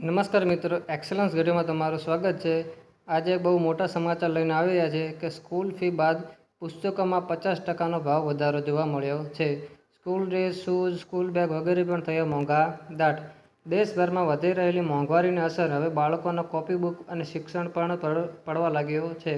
નમસ્કાર મિત્રો એક્સલન્સ વિડીયોમાં તમારું સ્વાગત છે. આજે બહુ મોટા સમાચાર લઈને આવ્યા છે કે સ્કૂલ ફી બાદ પુસ્તકોમાં પચાસ ટકાનો ભાવ વધારો જોવા મળ્યો છે. School dress, shoes, school bag વગેરે પણ થયો મોંઘા દાટ. દેશભરમાં વધી રહેલી મોંઘવારીની અસર હવે બાળકોના કોપી બુક અને શિક્ષણ પણ પડવા લાગ્યો છે.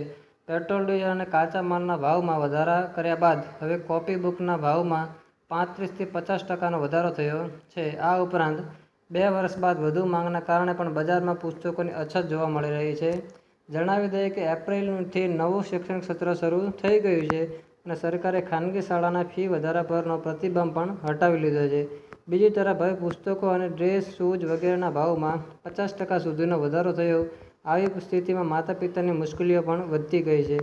પેટ્રોલ, ડીઝલ અને કાચા માલના ભાવમાં વધારા કર્યા બાદ હવે કોપી બુકના ભાવમાં પાંત્રીસથી પચાસ ટકાનો વધારો થયો છે. આ ઉપરાંત બે વર્ષ બાદ વધુ માંગના કારણે પણ બજારમાં પુસ્તકોની અછત જોવા મળી રહી છે. જણાવી દઈએ કે એપ્રિલથી નવું શૈક્ષણિક સત્ર શરૂ થઈ ગયું છે અને સરકારે ખાનગી શાળાના ફી વધારા પરનો પ્રતિબંધ પણ હટાવી લીધો છે. બીજી તરફ હવે પુસ્તકો અને ડ્રેસ, શૂઝ વગેરેના ભાવમાં પચાસ ટકા સુધીનો વધારો થયો. આવી સ્થિતિમાં માતા પિતાની મુશ્કેલીઓ પણ વધતી ગઈ છે.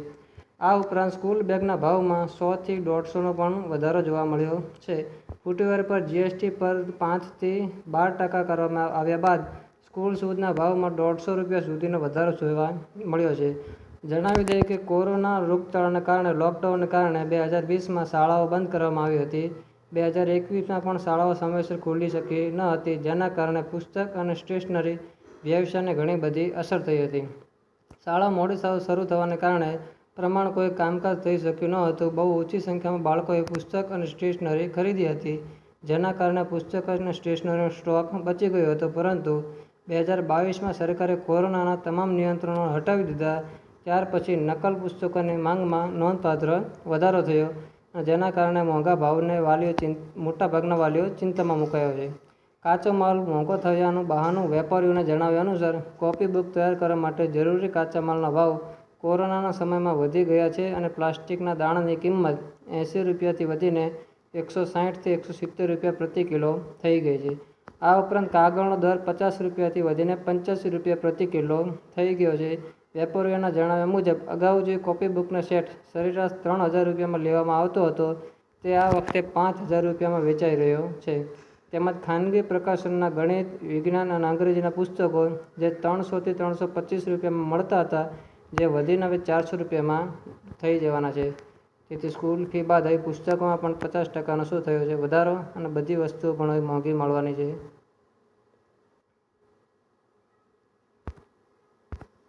આ ઉપરાંત સ્કૂલ બેગના ભાવમાં સોથી દોઢસોનો પણ વધારો જોવા મળ્યો છે. ફૂટવેર પર જીએસટી પર પાંચથી બાર ટકા કરવામાં આવ્યા બાદ સ્કૂલ શૂઝના ભાવમાં દોઢસો રૂપિયા સુધીનો વધારો જોવા મળ્યો છે. જણાવી દઈએ કે કોરોના રોગચાળાને કારણે, લોકડાઉનને કારણે બે હજાર વીસમાં શાળાઓ બંધ કરવામાં આવી હતી. બે હજાર એકવીસમાં પણ શાળાઓ સમયસર ખુલી શકી ન હતી, જેના કારણે પુસ્તક અને સ્ટેશનરી વ્યવસાયને ઘણી બધી અસર થઈ હતી. શાળા મોડી શરૂ થવાને કારણે પ્રમાણ કોઈ કામકાજ થઈ શક્યું ન હતું. બહુ ઓછી સંખ્યામાં બાળકોએ પુસ્તક અને સ્ટેશનરી ખરીદી હતી, જેના કારણે પુસ્તક અને સ્ટેશનરીનો સ્ટોક બચી ગયો હતો. પરંતુ બે હજાર બાવીસમાં સરકારે કોરોનાના તમામ નિયંત્રણો હટાવી દીધા, ત્યાર પછી નકલ પુસ્તકોની માંગમાં નોંધપાત્ર વધારો થયો જેના કારણે મોંઘા ભાવને વાલીઓ ચિં મોટાભાગના વાલીઓ ચિંતામાં મુકાયો છે. કાચો માલ મોંઘો થયાનું બહાનું વેપારીઓને જણાવ્યા અનુસાર, કોપી બુક તૈયાર કરવા માટે જરૂરી કાચા માલના ભાવ કોરોનાના સમયમાં વધી ગયા છે અને પ્લાસ્ટિકના દાણાની કિંમત એંસી રૂપિયાથી વધીને એકસો સાહીઠથી એકસો સિત્તેર રૂપિયા પ્રતિ કિલો થઈ ગઈ છે. આ ઉપરાંત કાગળનો દર પચાસ રૂપિયાથી વધીને પંચ્યાસી રૂપિયા પ્રતિ કિલો થઈ ગયો છે. વેપારીઓના જણાવ્યા મુજબ, અગાઉ જે કોપી બુકનો સેટ સરેરાશ ત્રણ હજાર રૂપિયામાં લેવામાં આવતો હતો, તે આ વખતે પાંચ હજાર રૂપિયામાં વેચાઈ રહ્યો છે. તેમજ ખાનગી પ્રકાશનના ગણિત, વિજ્ઞાન અને અંગ્રેજીના પુસ્તકો જે ત્રણસોથી ત્રણસો પચીસ રૂપિયામાં મળતા હતા જે વધીને હવે ચારસો રૂપિયામાં થઈ જવાના છે. તેથી સ્કૂલ ફી બાદ હવે પુસ્તકોમાં પણ પચાસ ટકાનો શું થયો છે? વધારો અને બધી વસ્તુઓ પણ હવે મોંઘી મળવાની છે.